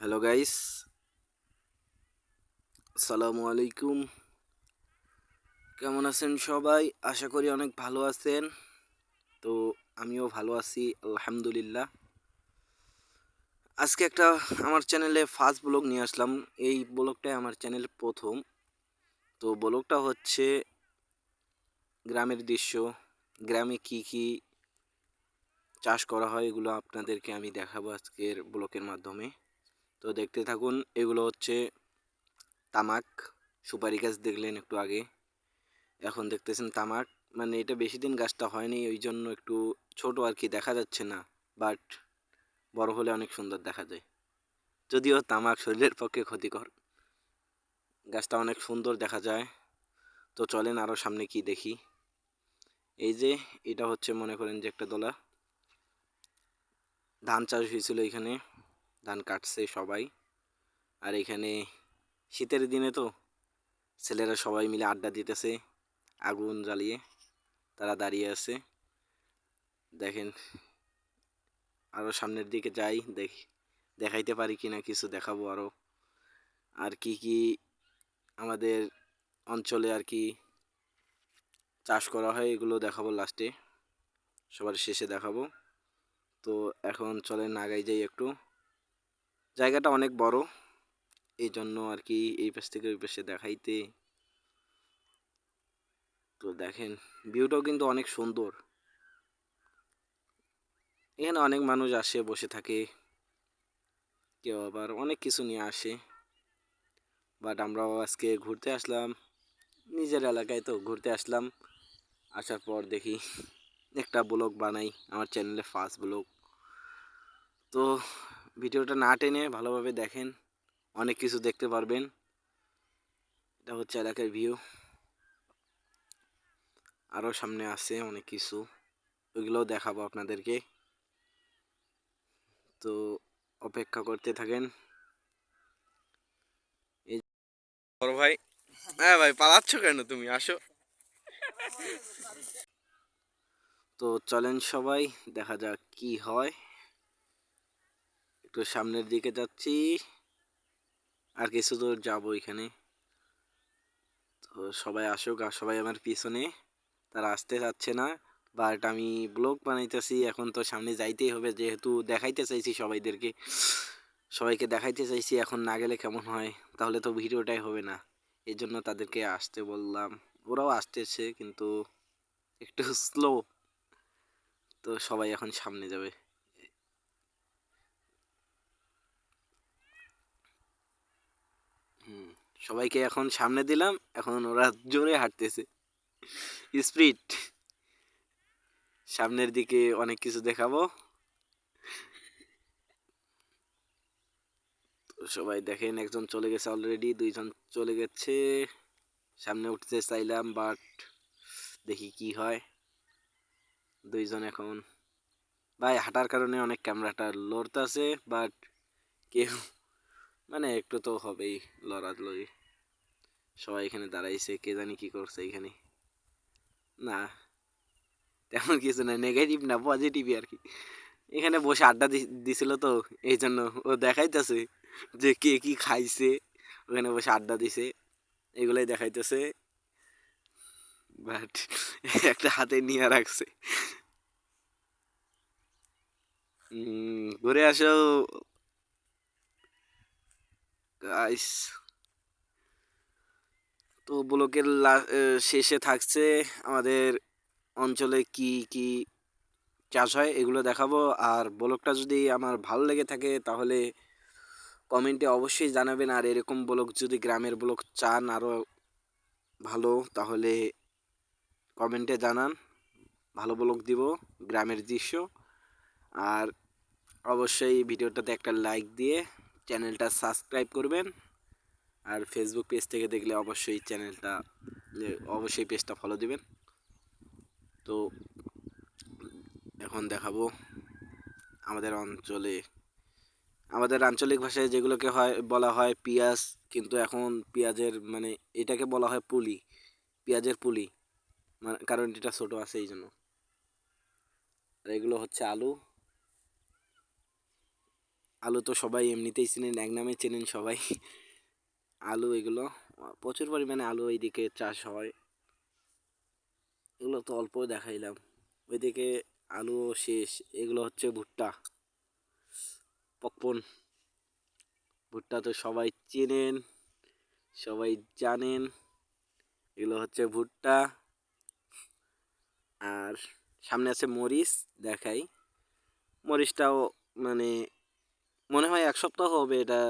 Hello guys আসসালামু আলাইকুম কেমন আছেন সবাই? আশা করি অনেক ভালো আছেন। তো আমিও ভালো আছি, আলহামদুলিল্লাহ। আজকে একটা আমার চ্যানেলে ফার্স্ট ব্লগ নিয়ে আসলাম। এই ব্লগটাই আমার চ্যানেল প্রথম। তো ব্লগটা হচ্ছে গ্রামের দৃশ্য। গ্রামে কি কি চাষ করা হয়, এগুলো আপনাদেরকে আমি দেখাবো আজকের ব্লকের মাধ্যমে। তো দেখতে থাকুন, এগুলো হচ্ছে তামাক। সুপারি গাছ দেখলেন একটু আগে। এখন দেখতেছেন তামাক। মানে এটা বেশি দিন গাছটা হয়নি, ওই জন্য একটু ছোট আর কি দেখা যাচ্ছে না বাট বড় হলে অনেক সুন্দর দেখা যায়। যদিও তামাক শরীরের পক্ষে ক্ষতিকর। গাছটা অনেক সুন্দর দেখা যায়। তো চলেন আরও সামনে কি দেখি। এই যে, এটা হচ্ছে মনে করেন যে একটা দোলা। ধান চাষ হয়েছিল এখানে। ধান কাটছে সবাই। আর এখানে শীতের দিনে তো ছেলেরা সবাই মিলে আড্ডা দিতেছে, আগুন জ্বালিয়ে তারা দাঁড়িয়ে আছে। দেখেন আরও সামনের দিকে যাই, দেখ, দেখাইতে পারি কি না কিছু দেখাবো আরও আর কি কি আমাদের অঞ্চলে আর কি চাষ করা হয়, এগুলো দেখাবো লাস্টে। সবার শেষে দেখাবো। তো এখন চলেন, আগাই যাই একটু। জায়গাটা অনেক বড়। এই জন্য আর কি এই পাশ থেকে ওই পাশে দেখাইতে। তো দেখেন ভিউটাও কিন্তু অনেক সুন্দর। এখানে অনেক মানুষ আসে, বসে থাকে। কেউ আবার অনেক কিছু নিয়ে আসে। বাট আমরাও আজকে ঘুরতে আসলাম। নিজের এলাকায় তো ঘুরতে আসলাম। আসার পর দেখি একটা ব্লগ বানাই, আমার চ্যানেলে ফার্স্ট ব্লগ। তো ভিডিওটা না টেনে ভালোভাবে দেখেন, অনেক কিছু দেখতে পারবেন। এটা হচ্ছে এলাকার ভিউ আরও সামনে আছে অনেক কিছু, ওইগুলোও দেখাবো আপনাদেরকে। তো অপেক্ষা করতে থাকেন। এই বড় ভাই হ্যাঁ ভাই, পালাচ্ছ কেন তুমি? আসো। তো চলেন সবাই, দেখা যাক কি হয়। একটু সামনের দিকে যাচ্ছি। আর কিছু দূর যাব এখানে। তো সবাই আসুক আর সবাই আমার পিছনে। তারা আসতে চাচ্ছে না বাট আমি ব্লগ বানাইতেছি। এখন তো সামনে যাইতেই হবে, যেহেতু দেখাইতে চাইছি সবাইদেরকে। সবাইকে দেখাইতে চাইছি, এখন না গেলে কেমন হয়? তাহলে তো ভিডিওটাই হবে না। এই জন্য তাদেরকে আসতে বললাম। ওরাও আসতেছে, কিন্তু একটু স্লো তো সবাই এখন সামনে যাবে। সবাইকে এখন সামনে দিলাম, এখন ওরা জোরে হাঁটতেছে। স্পিড সামনের দিকে অনেক কিছু দেখাবো। সবাই দেখেন, একজন চলে গেছে অলরেডি দুইজন চলে গেছে। সামনে উঠতে চাইলাম বাট দেখি কি হয়। দুইজন এখন। ভাই, হাঁটার কারণে অনেক ক্যামেরাটা লড়তেছে বাট কেউ মানে একটু তো হবেই লড়ালড়ি সবাই এখানে দাঁড়াইছে, কে জানি কি করছে এখানে। না, তেমন কিছু না নেগেটিভ না পজিটিভই আর কি এখানে বসে আড্ডা দিছিল তো এই জন্য ও দেখাইতেছে যে কে কি খাইছে। ওখানে বসে আড্ডা দিছে, এগুলোই দেখাইতেছে। বাট একটা হাতে নিয়ে রাখছে। ঘুরে আসো। গাইস তো ব্লকের শেষে থাকছে আমাদের অঞ্চলে কি কি চাষ হয় এগুলো দেখাবো। আর ব্লগটা যদি আমার ভালো লেগে থাকে তাহলে কমেন্টে অবশ্যই জানাবেন। আর এরকম ব্লগ যদি গ্রামের ব্লগ চান আরও ভালো, তাহলে কমেন্টে জানান। ভালো ব্লগ দিব গ্রামের দৃশ্য। আর অবশ্যই ভিডিওটাতে একটা লাইক দিয়ে চ্যানেলটা সাবস্ক্রাইব করবেন। আর ফেসবুক পেজ থেকে দেখলে অবশ্যই চ্যানেলটা অবশ্যই পেজটা ফলো দিবেন। তো এখন দেখাবো আমাদের অঞ্চলে, আমাদের আঞ্চলিক ভাষায় যেগুলোকে হয়, বলা হয় পেঁয়াজ, কিন্তু এখন পেঁয়াজের মানে এটাকে বলা হয় পুলি, পেঁয়াজের পুলি। মানে কারণ এটা ছোট আছে এই জন্য আর এগুলো হচ্ছে আলু। আলু তো সবাই এমনিতেই চেনেন, এক নামে চেনেন সবাই। আলু এগুলো, প্রচুর পরিমাণে আলু এইদিকে চাষ হয়। এগুলো তো অল্প দেখাইলাম। ওইদিকে আলু শেষ, এগুলো হচ্ছে ভুট্টা। পকপন। ভুট্টা তো সবাই চেনেন, সবাই জানেন। এগুলো হচ্ছে ভুট্টা। আর সামনে আছে মরিচ, দেখাই। মরিচটাও মানে মনে হয় এক সপ্তাহ হবে এটা